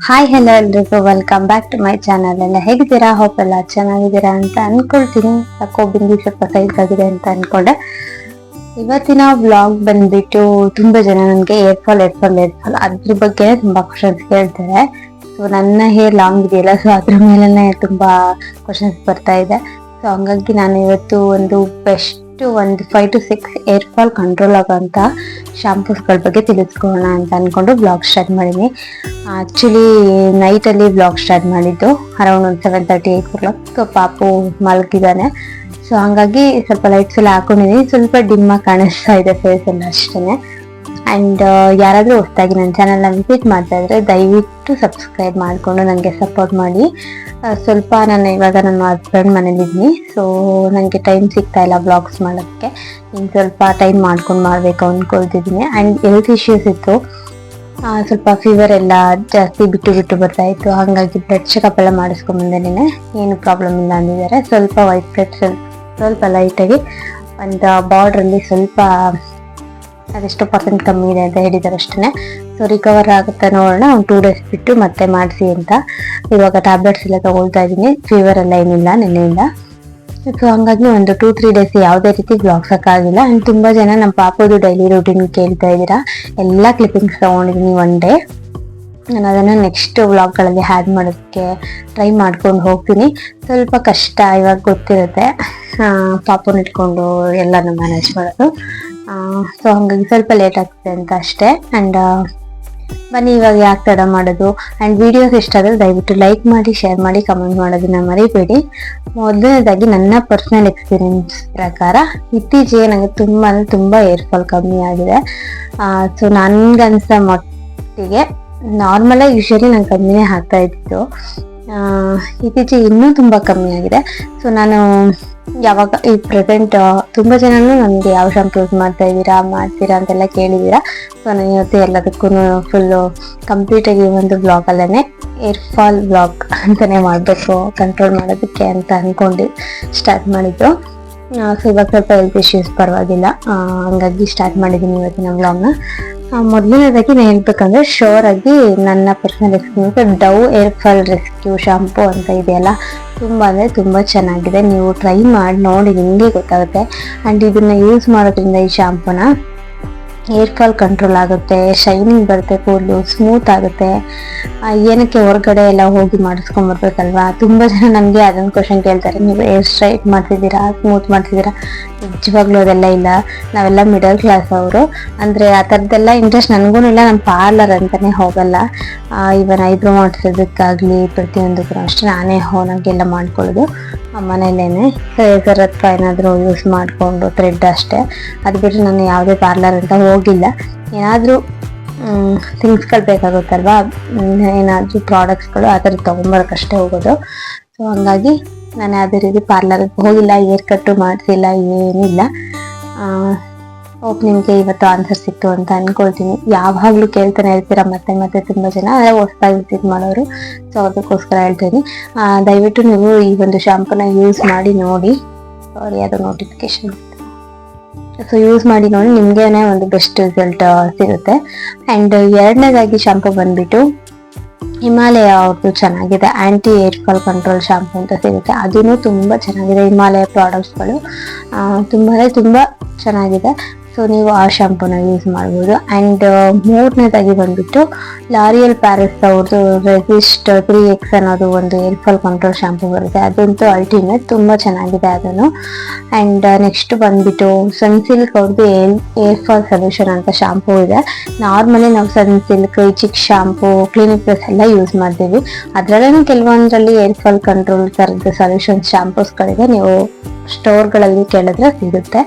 Hi hello ಎಲ್ರಿಗೂ. Welcome back to my channel ಎಲ್ಲ ಹೇಗಿದ್ದೀರಾ? ಹೋಪ್ ಎಲ್ಲ ಚೆನ್ನಾಗಿದ್ದೀರಾ ಅಂತ ಅನ್ಕೊಳ್ತೀನಿ. ಯಾಕೋ ಬಿಂದಿ ಸ್ವಲ್ಪ ಸೈಜ್ ಆಗಿದೆ ಅಂತ ಅನ್ಕೊಂಡೆ. ಇವತ್ತಿನ ವ್ಲಾಗ್ ಬಂದ್ಬಿಟ್ಟು ತುಂಬಾ ಜನ ನನಗೆ hair fall hair fall hair fall ಅದ್ರ ಬಗ್ಗೆ ತುಂಬ ಕ್ವಶನ್ಸ್ ಕೇಳ್ತಾರೆ. ಸೊ ನನ್ನ ಹೇರ್ ಲಾಂಗ್ ಇದೆಯಲ್ಲ ಸೊ ಅದ್ರ ಮೇಲೇ ತುಂಬಾ ಕ್ವಶನ್ಸ್ ಬರ್ತಾ ಇದೆ. ಸೊ ಹಂಗಾಗಿ ನಾನು ಇವತ್ತು ಒಂದು ಬೆಸ್ಟ್ ಒಂದು five to six hair fall control ಆಗೋಂಥ ಶಾಂಪೂಸ್ಗಳ ಬಗ್ಗೆ ತಿಳಿಸ್ಕೊಳ್ಳೋಣ ಅಂತ ಅಂದ್ಕೊಂಡು ಬ್ಲಾಗ್ ಸ್ಟಾರ್ಟ್ ಮಾಡೀನಿ. ಆಕ್ಚುಲಿ ನೈಟಲ್ಲಿ ಬ್ಲಾಗ್ ಸ್ಟಾರ್ಟ್ ಮಾಡಿದ್ದು ಅರೌಂಡ್ ಒಂದು seven thirty eight o'clock ಪಾಪು ಮಲಗಿದ್ದಾನೆ. ಸೊ ಹಂಗಾಗಿ ಸ್ವಲ್ಪ ಲೈಟ್ಸ್ ಎಲ್ಲ ಹಾಕೊಂಡಿದ್ದೀನಿ ಸ್ವಲ್ಪ ಡಿಮ್ಮಾಗಿ ಕಾಣಿಸ್ತಾ ಇದೆ ಫೇಸ್ ಎಲ್ಲ ಅಷ್ಟೇ ಆ್ಯಂಡ್ ಯಾರಾದರೂ ಹೊಸದಾಗಿ ನನ್ನ ಚಾನಲ್ನ ವಿಸಿಟ್ ಮಾಡ್ತಾ ಇದ್ದರೆ ದಯವಿಟ್ಟು ಸಬ್ಸ್ಕ್ರೈಬ್ ಮಾಡಿಕೊಂಡು ನನಗೆ ಸಪೋರ್ಟ್ ಮಾಡಿ. ಸ್ವಲ್ಪ ನಾನು ಇವಾಗ ನನ್ನ ಹಸ್ಬೆಂಡ್ ಮನೇಲಿದ್ದೀನಿ. ಸೊ ನನಗೆ ಟೈಮ್ ಸಿಗ್ತಾ ಇಲ್ಲ ಬ್ಲಾಗ್ಸ್ ಮಾಡೋಕ್ಕೆ ಇನ್ನು ಸ್ವಲ್ಪ ಟೈಮ್ ಮಾಡ್ಕೊಂಡು ಮಾಡಬೇಕು ಅಂದ್ಕೊಳ್ತಿದ್ದೀನಿ ಆ್ಯಂಡ್ ಹೆಲ್ತ್ ಇಶ್ಯೂಸ್ ಇತ್ತು. ಸ್ವಲ್ಪ ಫೀವರ್ ಎಲ್ಲ ಜಾಸ್ತಿ ಬಿಟ್ಟು ಬಿಟ್ಟು ಬರ್ತಾ ಇತ್ತು. ಹಾಗಾಗಿ ಬ್ಲಡ್ ಚೆಕಪ್ ಎಲ್ಲ ಮಾಡಿಸ್ಕೊಂಬಂದೇನೆ ಏನು ಪ್ರಾಬ್ಲಮ್ ಇಲ್ಲ ಅಂದಿದ್ದಾರೆ. ಸ್ವಲ್ಪ ವೈಟ್ ಬ್ಲಡ್ ಸ್ವಲ್ಪ ಲೈಟಾಗಿ ಒಂದು ಬಾರ್ಡ್ರಲ್ಲಿ ಸ್ವಲ್ಪ ಅದೆಷ್ಟು ಪರ್ಸೆಂಟ್ ಕಮ್ಮಿ ಇದೆ ಅಂತ ಹೇಳಿದ್ದಾರೆ ಅಷ್ಟೇ ಸೊ ರಿಕವರ್ ಆಗುತ್ತೆ ನೋಡೋಣ, ಒಂದು ಟೂ ಡೇಸ್ ಬಿಟ್ಟು ಮತ್ತೆ ಮಾಡಿಸಿ ಅಂತ. ಇವಾಗ ಟ್ಯಾಬ್ಲೆಟ್ಸ್ ಎಲ್ಲ ತೊಗೊಳ್ತಾ ಇದ್ದೀನಿ. ಫೀವರ್ ಎಲ್ಲ ಏನಿಲ್ಲ ನಿನ್ನೆಯಿಂದ ಸೊ ಹಂಗಾಗಿ ಒಂದು ಟೂ ತ್ರೀ ಡೇಸ್ ಯಾವುದೇ ರೀತಿ ಬ್ಲಾಗ್ಸ್ ಹಾಕಾಗಿಲ್ಲ ಆ್ಯಂಡ್ ತುಂಬ ಜನ ನಮ್ಮ ಪಾಪದು ಡೈಲಿ ರೂಟೀನ್ ಕೇಳ್ತಾ ಇದ್ದೀರಾ. ಎಲ್ಲ ಕ್ಲಿಪ್ಪಿಂಗ್ಸ್ ತೊಗೊಂಡಿದ್ದೀನಿ ಒನ್ ಡೇ ನಾನು ಅದನ್ನು ನೆಕ್ಸ್ಟ್ ವ್ಲಾಗ್ಗಳಲ್ಲಿ ಹ್ಯಾಡ್ ಮಾಡೋದಕ್ಕೆ ಟ್ರೈ ಮಾಡ್ಕೊಂಡು ಹೋಗ್ತೀನಿ. ಸ್ವಲ್ಪ ಕಷ್ಟ ಇವಾಗ ಗೊತ್ತಿರುತ್ತೆ. ಪಾಪನ ಇಟ್ಕೊಂಡು ಎಲ್ಲನೂ ಮ್ಯಾನೇಜ್ ಮಾಡೋದು. ಸೊ ಹಾಗಾಗಿ ಸ್ವಲ್ಪ ಲೇಟ್ ಆಗ್ತದೆ ಅಂತ ಅಷ್ಟೇ. ಆ್ಯಂಡ್ ಬನ್ನಿ ಇವಾಗ ಯಾಕೆ ತಡ ಮಾಡೋದು? ಆ್ಯಂಡ್ ವಿಡಿಯೋಸ್ ಇಷ್ಟ ಆದರೆ ದಯವಿಟ್ಟು ಲೈಕ್ ಮಾಡಿ ಶೇರ್ ಮಾಡಿ ಕಮೆಂಟ್ ಮಾಡೋದನ್ನ ಮರಿಬೇಡಿ. ಮೊದಲನೇದಾಗಿ ನನ್ನ ಪರ್ಸ್ನಲ್ ಎಕ್ಸ್ಪೀರಿಯೆನ್ಸ್ ಪ್ರಕಾರ ಇತ್ತೀಚೆಗೆ ನನಗೆ ತುಂಬ ಅಂದರೆ ತುಂಬ ಏರ್ ಫಾಲ್ ಕಮ್ಮಿ ಆಗಿದೆ. ಸೊ ನನಗನ್ಸೋ ಮಟ್ಟಿಗೆ ನಾರ್ಮಲಾಗಿ ಯೂಶಲಿ ನಾನು ಕಮ್ಮಿನೇ ಆಗ್ತಾ ಇತ್ತು. ಇತ್ತೀಚೆಗೆ ಇನ್ನೂ ತುಂಬ ಕಮ್ಮಿ ಆಗಿದೆ. ಸೊ ನಾನು ಯಾವಾಗ ಈ ಪ್ರೆಸೆಂಟ್ ತುಂಬಾ ಜನನು ನನಗೆ ಯಾವ ಶಾಂಪು ಯೂಸ್ ಮಾಡ್ತಾ ಇದ್ದೀರಾ, ಮಾಡ್ತೀರಾ ಅಂತೆಲ್ಲ ಕೇಳಿದ್ದೀರಾ. ಸೊ ನಾನು ಇವತ್ತು ಎಲ್ಲದಕ್ಕೂ ಫುಲ್ಲು ಕಂಪ್ಲೀಟಾಗಿ ಒಂದು ಬ್ಲಾಗಲ್ಲೇ ಏರ್ ಫಾಲ್ ಬ್ಲಾಗ್ ಅಂತಾನೆ ಮಾಡಬೇಕು ಕಂಟ್ರೋಲ್ ಮಾಡೋದಕ್ಕೆ ಅಂತ ಅಂದ್ಕೊಂಡು ಸ್ಟಾರ್ಟ್ ಮಾಡಿದ್ದು. ಸೊ ಇವಾಗ ಸ್ವಲ್ಪ ಹೆಲ್ತ್ ಇಶ್ಯೂಸ್ ಪರವಾಗಿಲ್ಲ. ಹಂಗಾಗಿ ಸ್ಟಾರ್ಟ್ ಮಾಡಿದ್ದೀನಿ ಇವತ್ತಿನ ವ್ಲಾಗ್ನ ಮೊದಲನೇದಾಗಿ ಹೇಳ್ಬೇಕಂದ್ರೆ ಶೋರ್ ಆಗಿ ನನ್ನ personal experience Dove hair fall rescue shampoo ಅಂತ ಇದೆಯಲ್ಲ, ತುಂಬ ಅಂದರೆ ತುಂಬ ಚೆನ್ನಾಗಿದೆ. ನೀವು ಟ್ರೈ ಮಾಡಿ ನೋಡಿ, ನಿಮಗೆ ಗೊತ್ತಾಗುತ್ತೆ. ಆ್ಯಂಡ್ ಇದನ್ನು ಯೂಸ್ ಮಾಡೋದ್ರಿಂದ ಈ ಶಾಂಪೂನ ಏರ್ ಫಾಲ್ ಕಂಟ್ರೋಲ್ ಆಗುತ್ತೆ, ಶೈನಿಂಗ್ ಬರುತ್ತೆ, ಕೂದಲು ಸ್ಮೂತ್ ಆಗುತ್ತೆ. ಏನಕ್ಕೆ ಹೊರಗಡೆ ಎಲ್ಲ ಹೋಗಿ ಮಾಡಿಸ್ಕೊಂಡ್ ಬರ್ಬೇಕಲ್ವಾ? ತುಂಬ ಜನ ನನಗೆ ಅದೊಂದು ಕ್ವಶನ್ ಕೇಳ್ತಾರೆ, ನೀವು ಏರ್ ಸ್ಟ್ರೈಟ್ ಮಾಡ್ತಿದ್ದೀರಾ ಸ್ಮೂತ್ ಮಾಡ್ತಿದ್ದೀರಾ? ನಿಜವಾಗ್ಲೂ ಅದೆಲ್ಲ ಇಲ್ಲ. ನಾವೆಲ್ಲ ಮಿಡಲ್ ಕ್ಲಾಸ್ ಅವರು. ಅಂದರೆ ಆ ಥರದ್ದೆಲ್ಲ ಇಂಟ್ರೆಸ್ಟ್ ನನಗೂ ಇಲ್ಲ ನಾನು ಪಾರ್ಲರ್ ಅಂತಲೇ ಹೋಗಲ್ಲ. ಇವನ್ ಐಬ್ರೋ ಮಾಡಿಸೋದಕ್ಕಾಗಲಿ ಪ್ರತಿಯೊಂದಕ್ಕೂ ಅಷ್ಟೇ ನಾನೇ ಹೋನಾಗೆಲ್ಲ ಮಾಡ್ಕೊಳ್ಳೋದು. ಮನೇಲೇನೆ. ರೇಸರ್ ಅಥವಾ ಏನಾದರೂ ಯೂಸ್ ಮಾಡಿಕೊಂಡು ಥ್ರೆಡ್ ಅಷ್ಟೇ. ಅದು ಬಿಟ್ಟರೆ ನಾನು ಯಾವುದೇ ಪಾರ್ಲರ್ ಅಂತ ಹೋಗಿಲ್ಲ. ಏನಾದರೂ ಥಿಂಗ್ಸ್ಗಳು ಬೇಕಾಗುತ್ತಲ್ವಾ ಏನಾದರೂ ಪ್ರಾಡಕ್ಟ್ಸ್ಗಳು ಆ ಥರ ತೊಗೊಂಬರೋಕ್ಕಷ್ಟೇ ಹೋಗೋದು. ಸೊ ಹಂಗಾಗಿ ನಾನು ಯಾವುದೇ ರೀತಿ ಪಾರ್ಲರ್ಗೆ ಹೋಗಿಲ್ಲ ಏರ್ ಕಟ್ಟು ಮಾಡಿಸಿಲ್ಲ ಏನಿಲ್ಲ. ಹೋಪ್ ನಿಮಗೆ ಇವತ್ತು ಆನ್ಸರ್ ಸಿಕ್ತು ಅಂತ ಅಂದ್ಕೊಳ್ತೀನಿ ಯಾವಾಗಲೂ ಕೇಳ್ತಾನೆ ಹೇಳ್ತೀರಾ ಮತ್ತೆ ಮತ್ತೆ ತುಂಬ ಜನ ಹೊಸ್ದಾಗಿ ವಿಸಿಟ್ ಮಾಡೋರು. ಸೊ ಅದಕ್ಕೋಸ್ಕರ ಹೇಳ್ತೀನಿ. ದಯವಿಟ್ಟು ನೀವು ಈ ಒಂದು ಶಾಂಪೂನ ಯೂಸ್ ಮಾಡಿ ನೋಡಿ. ಸಾರಿ ಅದು ನೋಟಿಫಿಕೇಶನ್ ಸೊ ಯೂಸ್ ಮಾಡಿ ನೋಡಿ ನಿಮ್ಗೇನೆ ಒಂದು ಬೆಸ್ಟ್ ರಿಸಲ್ಟ್ ಸಿಗುತ್ತೆ. ಆ್ಯಂಡ್ ಎರಡನೇದಾಗಿ ಶಾಂಪೂ ಬಂದ್ಬಿಟ್ಟು ಹಿಮಾಲಯ ಅವ್ರದ್ದು ಚೆನ್ನಾಗಿದೆ. Anti hair fall control shampoo ಅಂತ ಸಿಗುತ್ತೆ. ಅದೂ ತುಂಬ ಚೆನ್ನಾಗಿದೆ. ಹಿಮಾಲಯ ಪ್ರಾಡಕ್ಟ್ಸ್ಗಳು ತುಂಬಾ ತುಂಬ ಚೆನ್ನಾಗಿದೆ. ಸೊ ನೀವು ಆ ಶ್ಯಾಂಪೂನ ಯೂಸ್ ಮಾಡ್ಬೋದು. ಆ್ಯಂಡ್ ಮೂರನೇದಾಗಿ ಬಂದುಬಿಟ್ಟು ಲಾರಿಯಲ್ ಪ್ಯಾರಿಸ್ ಅವ್ರದ್ದು ರೆಸಿಸ್ಟ್ ತ್ರೀ ಎಕ್ಸ್ ಅನ್ನೋದು ಒಂದು ಏರ್ ಫಾಲ್ ಕಂಟ್ರೋಲ್ ಶಾಂಪೂ ಬರುತ್ತೆ. ಅದಂತೂ ಅಲ್ಟಿಮೇಟ್ ತುಂಬ ಚೆನ್ನಾಗಿದೆ ಅದನ್ನು. ಆ್ಯಂಡ್ ನೆಕ್ಸ್ಟ್ ಬಂದುಬಿಟ್ಟು ಸನ್ಸಿಲ್ಕ್ ಅವ್ರದ್ದು ಏರ್ ಏರ್ ಫಾಲ್ ಸೊಲ್ಯೂಷನ್ ಅಂತ ಶಾಂಪೂ ಇದೆ. ನಾರ್ಮಲಿ ನಾವು Sunsilk Chik shampoo Clinic Plus ಎಲ್ಲ ಯೂಸ್ ಮಾಡ್ತೀವಿ. ಅದರಲ್ಲೇ ಕೆಲವೊಂದರಲ್ಲಿ ಏರ್ ಫಾಲ್ ಕಂಟ್ರೋಲ್ ಥರದ್ದು ಸೊಲ್ಯೂಷನ್ ಶ್ಯಾಂಪೂಸ್ಗಳಿದೆ ನೀವು ಸ್ಟೋರ್ಗಳಲ್ಲಿ ಕೇಳಿದ್ರೆ ಸಿಗುತ್ತೆ.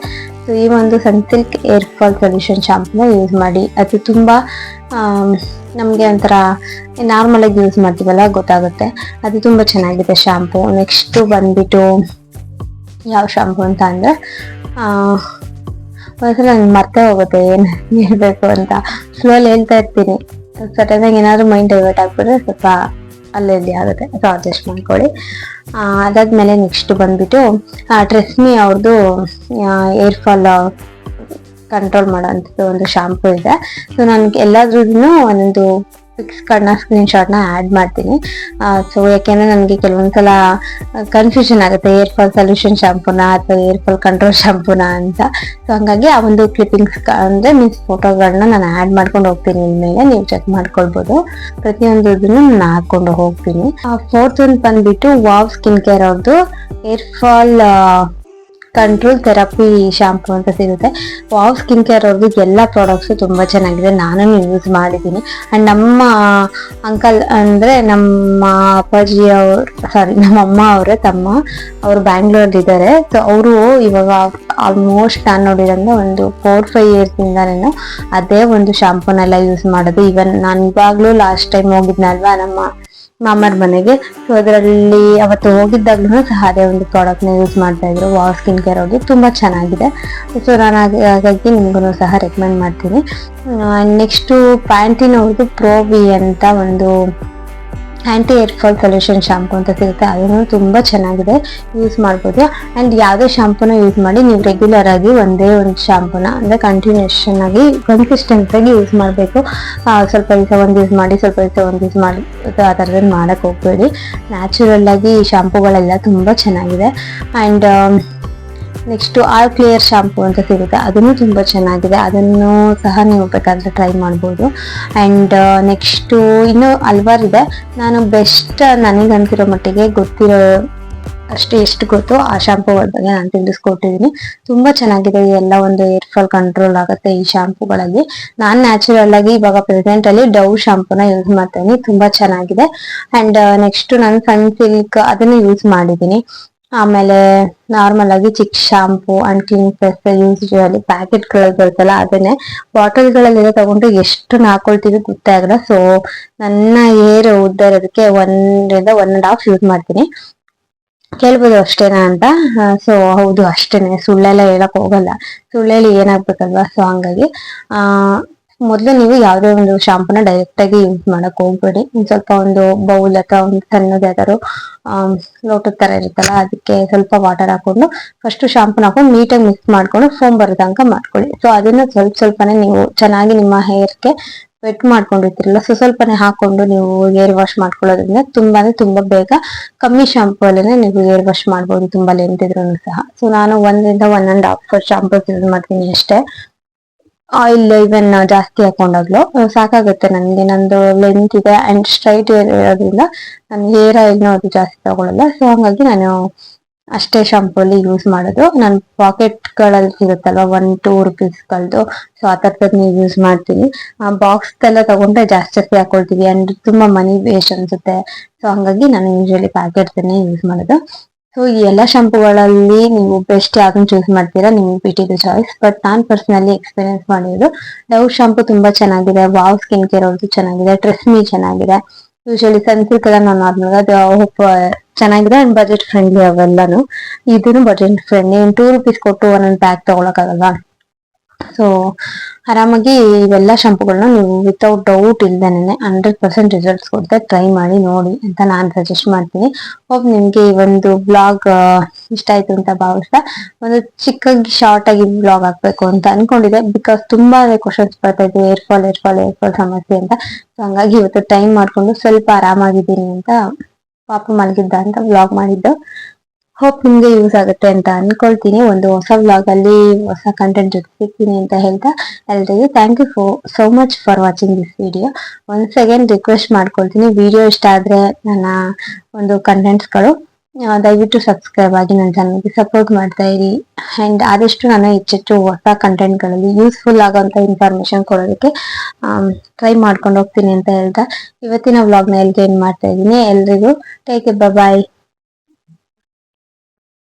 ಸೊ ಈ ಒಂದು ಸನ್ಸಿಲ್ಕ್ ಏರ್ ಫಾಲ್ ಸೊಲ್ಯೂಷನ್ ಶಾಂಪೂನ ಯೂಸ್ ಮಾಡಿ. ಅದು ತುಂಬ ನಮಗೆ ಒಂಥರ ನಾರ್ಮಲಾಗಿ ಯೂಸ್ ಮಾಡ್ತೀವಲ್ಲ, ಗೊತ್ತಾಗುತ್ತೆ. ಅದು ತುಂಬ ಚೆನ್ನಾಗಿದೆ ಶಾಂಪು ನೆಕ್ಸ್ಟು ಬಂದ್ಬಿಟ್ಟು ಯಾವ ಶಾಂಪು ಅಂತ ಅಂದರೆ ಒಂದ್ಸಲ ನಂಗೆ ಮರ್ತೇ ಹೋಗುತ್ತೆ, ಏನು ಹೇಳಬೇಕು ಅಂತ. ಸ್ಲೋಲಿ ಹೇಳ್ತಾ ಇರ್ತೀನಿ. ಸಡನ್ನಾಗಿ ಏನಾದರೂ ಮೈಂಡ್ ಡೈವರ್ಟ್ ಆಗ್ಬಿಟ್ರೆ ಸ್ವಲ್ಪ ಅಲ್ಲಲ್ಲಿ ಆಗುತ್ತೆ. ಸೊ ಅಡ್ಜಸ್ಟ್ ಮಾಡ್ಕೊಳ್ಳಿ. ಅದಾದ್ಮೇಲೆ ನೆಕ್ಸ್ಟ್ ಬಂದ್ಬಿಟ್ಟು ಟ್ರೆಸ್ಮಿ ಅವ್ರದ್ದು ಏರ್ ಫಾಲ್ ಕಂಟ್ರೋಲ್ ಮಾಡೋಂಥದ್ದು ಒಂದು ಶಾಂಪೂ ಇದೆ. ಸೊ ನನಗೆ ಎಲ್ಲಾದ್ರೂ ಒಂದು ಪಿಕ್ಸ್ಗಳನ್ನ ಸ್ಕ್ರೀನ್ಶಾಟ್ನ ಆ್ಯಡ್ ಮಾಡ್ತೀನಿ. ಸೊ ಯಾಕೆಂದರೆ ನನಗೆ ಕೆಲವೊಂದ್ಸಲ ಕನ್ಫ್ಯೂಷನ್ ಆಗುತ್ತೆ. ಏರ್ ಫಾಲ್ ಸೊಲ್ಯೂಷನ್ ಶಾಂಪೂನ ಅಥವಾ ಏರ್ ಫಾಲ್ ಕಂಟ್ರೋಲ್ ಶಾಂಪೂನ ಅಂತ. ಸೊ ಹಂಗಾಗಿ ಆ ಒಂದು ಕ್ಲಿಪ್ಪಿಂಗ್ಸ್ ಅಂದರೆ ಮೀನ್ಸ್ ಫೋಟೋಗಳನ್ನ ನಾನು ಆ್ಯಡ್ ಮಾಡ್ಕೊಂಡು ಹೋಗ್ತೀನಿ ಇನ್ಮೇಲೆ. ನೀವು ಚೆಕ್ ಮಾಡ್ಕೊಳ್ಬೋದು. ಪ್ರತಿಯೊಂದು ನಾನು ಹಾಕೊಂಡು ಹೋಗ್ತೀನಿ. ಫೋರ್ತ್ ಒಂದು ಬಂದ್ಬಿಟ್ಟು ವಾವ್ ಸ್ಕಿನ್ ಕೇರ್ ಅವ್ರದ್ದು hair fall control therapy shampoo ಅಂತ ಸಿಗುತ್ತೆ. ವಾವ್ ಸ್ಕಿನ್ ಕೇರ್ ಅವ್ರದ್ದು ಎಲ್ಲ ಪ್ರಾಡಕ್ಟ್ಸು ತುಂಬ ಚೆನ್ನಾಗಿದೆ. ನಾನು ಯೂಸ್ ಮಾಡಿದ್ದೀನಿ. ಆ್ಯಂಡ್ ನಮ್ಮ ಅಂಕಲ್ ಅಂದರೆ ನಮ್ಮ ಅಪ್ಪಾಜಿ ಅವ್ರ ಸಾರಿ ನಮ್ಮ ಅಮ್ಮ ಅವರೇ, ತಮ್ಮ ಅವರು ಬ್ಯಾಂಗ್ಳೂರಲ್ಲಿ ಇದ್ದಾರೆ ಸೊ ಅವರು ಇವಾಗ ಆಲ್ಮೋಸ್ಟ್ ನಾನು ನೋಡಿದಂಗೆ ಒಂದು ಫೋರ್ ಫೈವ್ ಇಯರ್ಸಿಂದ ಅದೇ ಒಂದು ಶಾಂಪೂನೆಲ್ಲ ಯೂಸ್ ಮಾಡೋದು. ಇವನ್ ನಾನು ಇವಾಗಲೂ ಲಾಸ್ಟ್ ಟೈಮ್ ಹೋಗಿದ್ನಲ್ವಾ ನಮ್ಮ ಮಾಮರ್ ಮನೆಗೆ. ಸೊ ಅದರಲ್ಲಿ ಅವತ್ತು ಹೋಗಿದ್ದಾಗ್ಲೂ ಸಹ ಅದೇ ಒಂದು ಪ್ರಾಡಕ್ಟ್ನ ಯೂಸ್ ಮಾಡ್ತಾ ಇದ್ರು. ವಾವ್ ಸ್ಕಿನ್ ಕೇರ್ ಅವ್ರಿಗೆ ತುಂಬ ಚೆನ್ನಾಗಿದೆ. ಸೊ ನಾನು ಹಾಗಾಗಿ ನಿಮಗೂ ಸಹ ರೆಕಮೆಂಡ್ ಮಾಡ್ತೀನಿ. ನೆಕ್ಸ್ಟು ಪ್ಯಾಂಟಿನ ಅವ್ರದ್ದು ಪ್ರೋವಿ ಅಂತ ಒಂದು anti hair fall solution shampoo ಅಂತ ಸಿಗುತ್ತೆ, ಅದನ್ನು ತುಂಬ ಚೆನ್ನಾಗಿದೆ ಯೂಸ್ ಮಾಡ್ಬೋದು. ಆ್ಯಂಡ್ ಯಾವುದೇ ಶಾಂಪೂನ ಯೂಸ್ ಮಾಡಿ, ನೀವು ರೆಗ್ಯುಲರ್ ಆಗಿ ಒಂದೇ ಒಂದು ಶಾಂಪೂನ ಅಂದರೆ ಕಂಟಿನ್ಯೂಷನ್ ಆಗಿ ಕನ್ಸಿಸ್ಟೆಂಟ್ ಆಗಿ ಯೂಸ್ ಮಾಡಬೇಕು. ಸ್ವಲ್ಪ ದಿವಸ ಒಂದು ಯೂಸ್ ಮಾಡಿ, ಸ್ವಲ್ಪ ದಿವಸ ಒಂದು ಯೂಸ್ ಮಾಡಿ, ಆ ಥರದನ್ನು ಮಾಡೋಕ್ಕೆ ಹೋಗಬೇಡಿ. ನ್ಯಾಚುರಲ್ ಆಗಿ ಈ ಶಾಂಪೂಗಳೆಲ್ಲ ತುಂಬ ಚೆನ್ನಾಗಿದೆ. And next all clear shampoo ಅಂತ ಸಿಗುತ್ತೆ. ಅದನ್ನು ತುಂಬ ಚೆನ್ನಾಗಿದೆ. ಅದನ್ನು ಸಹ ನೀವು ಬೇಕಾದರೆ ಟ್ರೈ ಮಾಡ್ಬೋದು. ಆ್ಯಂಡ್ ನೆಕ್ಸ್ಟು ಇನ್ನೂ ಹಲ್ವಾರು ಇದೆ. ನಾನು ಬೆಸ್ಟ್ ನನಗಂತಿರೋ ಮಟ್ಟಿಗೆ ಗೊತ್ತಿರೋ ಅಷ್ಟು ಎಷ್ಟು ಗೊತ್ತು ಆ ಶಾಂಪುಗಳ ಬಗ್ಗೆ ನಾನು ತಿಳಿಸ್ಕೊಟ್ಟಿದ್ದೀನಿ ತುಂಬ ಚೆನ್ನಾಗಿದೆ ಎಲ್ಲ ಒಂದು ಏರ್ ಫಾಲ್ ಕಂಟ್ರೋಲ್ ಆಗುತ್ತೆ ಈ ಶಾಂಪೂಗಳಲ್ಲಿ. ನಾನು ನ್ಯಾಚುರಲ್ ಆಗಿ ಇವಾಗ ಪ್ರೆಸೆಂಟ್ ಅಲ್ಲಿ ಡವ್ ಶಾಂಪೂನ ಯೂಸ್ ಮಾಡ್ತೀನಿ. ತುಂಬಾ ಚೆನ್ನಾಗಿದೆ. ಅಂಡ್ ನೆಕ್ಸ್ಟ್ ನಾನು ಸನ್ ಸಿಲ್ಕ್ ಅದನ್ನು ಯೂಸ್ ಮಾಡಿದ್ದೀನಿ ಆಮೇಲೆ ನಾರ್ಮಲ್ ಆಗಿ Chik shampoo and Clinic Plus use ಪ್ಯಾಕೆಟ್ಗಳಲ್ಲಿ ಬರುತ್ತಲ್ಲ ಅದನ್ನೇ ಬಾಟಲ್ಗಳಲ್ಲಿ ತಗೊಂಡು ಎಷ್ಟು ಹಾಕೊಳ್ತೀವಿ ಗೊತ್ತಾಗಲ್ಲ ಸೊ ನನ್ನ ಏರ್ ಉದ್ದ ಇರೋದಕ್ಕೆ ಒಂದರಿಂದ ಒನ್ ಅಂಡ್ ಹಾಫ್ ಯೂಸ್ ಮಾಡ್ತೀನಿ. ಕೇಳ್ಬೋದು ಅಷ್ಟೇನಾ ಅಂತ? ಸೊ ಹೌದು ಅಷ್ಟೇನೆ. ಸುಳ್ಳೆಲ್ಲ ಹೇಳಕ್ ಹೋಗಲ್ಲ. ಸುಳ್ಳೆಲ್ಲಿ ಏನಾಗ್ಬೇಕಲ್ವಾ? ಸೊ ಹಂಗಾಗಿ ಮೊದಲು ನೀವು ಯಾವುದೇ ಒಂದು ಶಾಂಪೂನ ಡೈರೆಕ್ಟ್ ಆಗಿ ಯೂಸ್ ಮಾಡಕ್ ಹೋಗ್ಬೇಡಿ. ಸ್ವಲ್ಪ ಒಂದು ಬೌಲ್ ಅಥವಾ ಒಂದು ಸಣ್ಣದ ಯಾವ್ದಾದ್ರು ಲೋಟದ ತರ ಇರುತ್ತಲ್ಲ, ಅದಕ್ಕೆ ಸ್ವಲ್ಪ ವಾಟರ್ ಹಾಕೊಂಡು ಫಸ್ಟ್ ಶಾಂಪೂನ ಹಾಕೊಂಡು ನೀಟಾಗಿ ಮಿಕ್ಸ್ ಮಾಡ್ಕೊಂಡು ಫೋಮ್ ಬರೋದಂಕ ಮಾಡ್ಕೊಳ್ಳಿ. ಸೊ ಅದನ್ನ ಸ್ವಲ್ಪ ಸ್ವಲ್ಪನೇ ನೀವು ಚೆನ್ನಾಗಿ ನಿಮ್ಮ ಹೇರ್ಗೆ ವೆಟ್ ಮಾಡ್ಕೊಂಡಿರ್ತಿರಲ್ಲ ಸೊ ಸ್ವಲ್ಪನೇ ಹಾಕೊಂಡು ನೀವು ಏರ್ ವಾಶ್ ಮಾಡ್ಕೊಳ್ಳೋದ್ರಿಂದ ತುಂಬಾನೇ ತುಂಬಾ ಬೇಗ ಕಮ್ಮಿ ಶಾಂಪೂ ಅಲ್ಲೇ ನೀವು ಏರ್ ವಾಶ್ ಮಾಡ್ಬೋದು, ತುಂಬಾ ಲೆಂತ್ ಇದ್ರು ಸಹ. ಸೊ ನಾನು ಒಂದರಿಂದ one and half shampoo use ಮಾಡ್ತೀನಿ ಅಷ್ಟೇ. ಆಯಿಲ್ ಇವನ್ ಜಾಸ್ತಿ ಹಾಕೊಂಡಾಗ್ಲು ಸಾಕಾಗುತ್ತೆ ನನಗೆ. ನಂದು ಲೆಂತ್ ಇದೆ ಅಂಡ್ ಸ್ಟ್ರೈಟ್ ಹೇರ್ ಇರೋದ್ರಿಂದ ಹೇರ್ ಹೇರ್ ಆಯಿಲ್ನ ಅದು ಜಾಸ್ತಿ ತಗೊಳಲ್ಲ. ಸೊ ಹಂಗಾಗಿ ನಾನು ಅಷ್ಟೇ ಶಾಂಪೂಲಿ ಯೂಸ್ ಮಾಡೋದು. ನನ್ನ ಪಾಕೆಟ್ಗಳಲ್ಲಿ ಗಳಲ್ಲಿ ಸಿಗುತ್ತಲ್ವಾ? ಒನ್ ಟೂ ರುಪೀಸ್ಗಳದ್ದು ಸೊ ಆ ಥರದ್ದು ಯೂಸ್ ಮಾಡ್ತೀನಿ. ಬಾಕ್ಸ್ ಎಲ್ಲ ತಗೊಂಡ್ರೆ ಜಾಸ್ತಿ ಜಾಸ್ತಿ ಹಾಕೊಳ್ತೀವಿ. ಅಂಡ್ ತುಂಬಾ ಮನಿ ವೇಸ್ಟ್ ಅನ್ಸುತ್ತೆ. ಸೊ ಹಂಗಾಗಿ ನಾನು ಯೂಶಲಿ ಪ್ಯಾಕೆಟ್ ಯೂಸ್ ಮಾಡೋದು. ಸೊ ಈ ಎಲ್ಲ ಶಾಂಪೂಗಳಲ್ಲಿ ನೀವು ಬೆಸ್ಟ್ ಯಾವ್ದನ್ನ ಚೂಸ್ ಮಾಡ್ತೀರಾ, ನಿಮ್ಗೆ ಬಿಟ್ಟಿದ್ದು ಚಾಯ್ಸ್ ಬಟ್ ನಾನು ಪರ್ಸನಲಿ ಎಕ್ಸ್ಪೀರಿಯನ್ಸ್ ಮಾಡಿರೋದು ಡವ್ ಶಾಂಪೂ ತುಂಬಾ ಚೆನ್ನಾಗಿದೆ ವಾವ್ ಸ್ಕಿನ್ ಕೇರ್ ಅವ್ರದ್ದು ಚೆನ್ನಾಗಿದೆ ಟ್ರೆಸ್ಮಿ ಚೆನ್ನಾಗಿದೆ. ಯೂಶಲಿ ಸನ್ಸಿಲ್ಕ್ ಎಲ್ಲ ನಾನು ನಾರ್ಮಲ್ ಅದು ಚೆನ್ನಾಗಿದೆ ಅಂಡ್ ಬಜೆಟ್ ಫ್ರೆಂಡ್ಲಿ ಅವೆಲ್ಲಾನು. ಇದನ್ನು ಬಜೆಟ್ ಫ್ರೆಂಡ್ಲಿ ಟೂ ರುಪೀಸ್ ಕೊಟ್ಟು ಒಂದೊಂದು ಪ್ಯಾಕ್ ತಗೊಳಕ್ಕಾಗಲ್ಲ ಸೊ ಆರಾಮಾಗಿ ಇವೆಲ್ಲ ಶಾಂಪುಗಳನ್ನ ನೀವು ವಿತೌಟ್ ಡೌಟ್ ಇಲ್ದೇನೆ ಹಂಡ್ರೆಡ್ ಪರ್ಸೆಂಟ್ ರಿಸಲ್ಟ್ಸ್ ಕೊಡುತ್ತೆ ಟ್ರೈ ಮಾಡಿ ನೋಡಿ ಅಂತ ನಾನು ಸಜೆಸ್ಟ್ ಮಾಡ್ತೀನಿ. ಹೋಪ್ ನಿಮಗೆ ಈ ಒಂದು ಬ್ಲಾಗ್ ಇಷ್ಟ ಆಯ್ತು ಅಂತ ಭಾವಿಸ್ತಾ ಒಂದು ಚಿಕ್ಕಾಗಿ ಶಾರ್ಟ್ ಆಗಿ ಬ್ಲಾಗ್ ಹಾಕ್ಬೇಕು ಅಂತ ಅನ್ಕೊಂಡಿದ್ದೆ. ಬಿಕಾಸ್ ತುಂಬಾ ಕ್ವಶನ್ಸ್ ಬರ್ತಾ ಇದೆ hair fall hair fall hair fall ಸಮಸ್ಯೆ ಅಂತ. ಸೊ ಹಂಗಾಗಿ ಇವತ್ತು ಟೈಮ್ ಮಾಡ್ಕೊಂಡು ಸ್ವಲ್ಪ ಆರಾಮಾಗಿದ್ದೀನಿ ಅಂತ ಪಾಪ ಮಲಗಿದ್ದ ಅಂತ ಬ್ಲಾಗ್ ಮಾಡಿದ್ದು. ಹೋಪ್ ನಿಮ್ಗೆ ಯೂಸ್ ಆಗುತ್ತೆ ಅಂತ ಅನ್ಕೊಳ್ತೀನಿ. ಒಂದು ಹೊಸ ವ್ಲಾಗ್ ಅಲ್ಲಿ ಹೊಸ ಕಂಟೆಂಟ್ ಜೊತೆ ಸಿಗ್ತೀನಿ ಅಂತ ಹೇಳ್ತಾ ಎಲ್ರಿಗೂ thank you for so much for watching this video once again request ಮಾಡ್ಕೊಳ್ತೀನಿ. ವಿಡಿಯೋ ಇಷ್ಟ ಆದ್ರೆ ನನ್ನ ಒಂದು ಕಂಟೆಂಟ್ಸ್ಗಳು ದಯವಿಟ್ಟು ಸಬ್ಸ್ಕ್ರೈಬ್ ಆಗಿ ನನ್ನ ಚಾನಲ್ಗೆ ಸಪೋರ್ಟ್ ಮಾಡ್ತಾ ಇರಿ. ಅಂಡ್ ಆದಷ್ಟು ನಾನು ಹೆಚ್ಚೆಚ್ಚು ಹೊಸ ಕಂಟೆಂಟ್ಗಳಲ್ಲಿ ಯೂಸ್ಫುಲ್ ಆಗೋಂಥ ಇನ್ಫಾರ್ಮೇಷನ್ ಕೊಡೋದಕ್ಕೆ ಟ್ರೈ ಮಾಡ್ಕೊಂಡು ಹೋಗ್ತೀನಿ ಅಂತ ಹೇಳ್ತಾ ಇವತ್ತಿನ ವ್ಲಾಗ್ನ ಎಲ್ಗೆ ಏನು ಮಾಡ್ತಾ ಇದ್ದೀನಿ. ಎಲ್ರಿಗೂ ಟೇಕ್ ಬಾಯ್